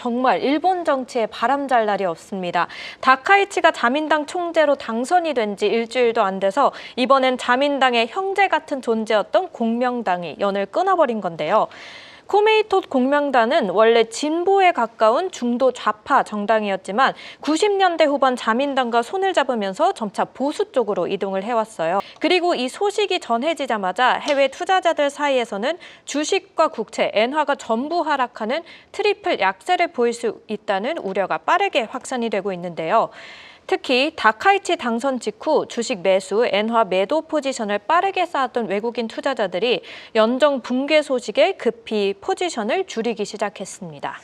정말 일본 정치에 바람잘 날이 없습니다. 다카이치가 자민당 총재로 당선이 된 지 일주일도 안 돼서 이번엔 자민당의 형제 같은 존재였던 공명당이 연을 끊어버린 건데요. 코메이토 공명단은 원래 진보에 가까운 중도 좌파 정당이었지만 90년대 후반 자민당과 손을 잡으면서 점차 보수 쪽으로 이동을 해왔어요. 그리고 이 소식이 전해지자마자 해외 투자자들 사이에서는 주식과 국채, 엔화가 전부 하락하는 트리플 약세를 보일 수 있다는 우려가 빠르게 확산이 되고 있는데요. 특히 다카이치 당선 직후 주식 매수, 엔화 매도 포지션을 빠르게 쌓았던 외국인 투자자들이 연정 붕괴 소식에 급히 포지션을 줄이기 시작했습니다.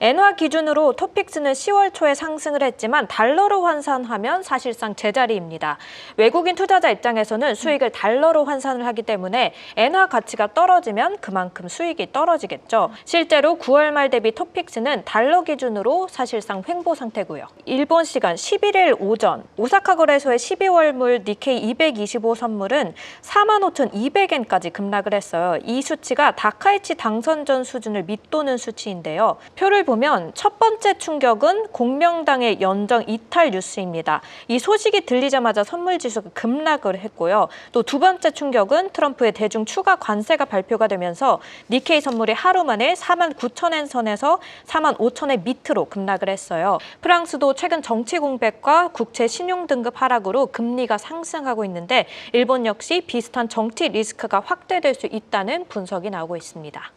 엔화 기준으로 토픽스는 10월 초에 상승을 했지만 달러로 환산하면 사실상 제자리입니다. 외국인 투자자 입장에서는 수익을 달러로 환산을 하기 때문에 엔화 가치가 떨어지면 그만큼 수익이 떨어지겠죠. 실제로 9월 말 대비 토픽스는 달러 기준으로 사실상 횡보 상태고요. 일본 시간 11일 오전 오사카 거래소의 12월물 니케이 225 선물은 45,200엔까지 급락을 했어요. 이 수치가 다카이치 당선 전 수준을 밑도는 수치인데요. 표를 보면 첫 번째 충격은 공명당의 연정 이탈 뉴스입니다. 이 소식이 들리자마자 선물 지수가 급락을 했고요. 또 두 번째 충격은 트럼프의 대중 추가 관세가 발표가 되면서 니케이 선물이 하루 만에 4만 9천엔 선에서 4만 5천엔 밑으로 급락을 했어요. 프랑스도 최근 정치 공백과 국채 신용 등급 하락으로 금리가 상승하고 있는데 일본 역시 비슷한 정치 리스크가 확대될 수 있다는 분석이 나오고 있습니다.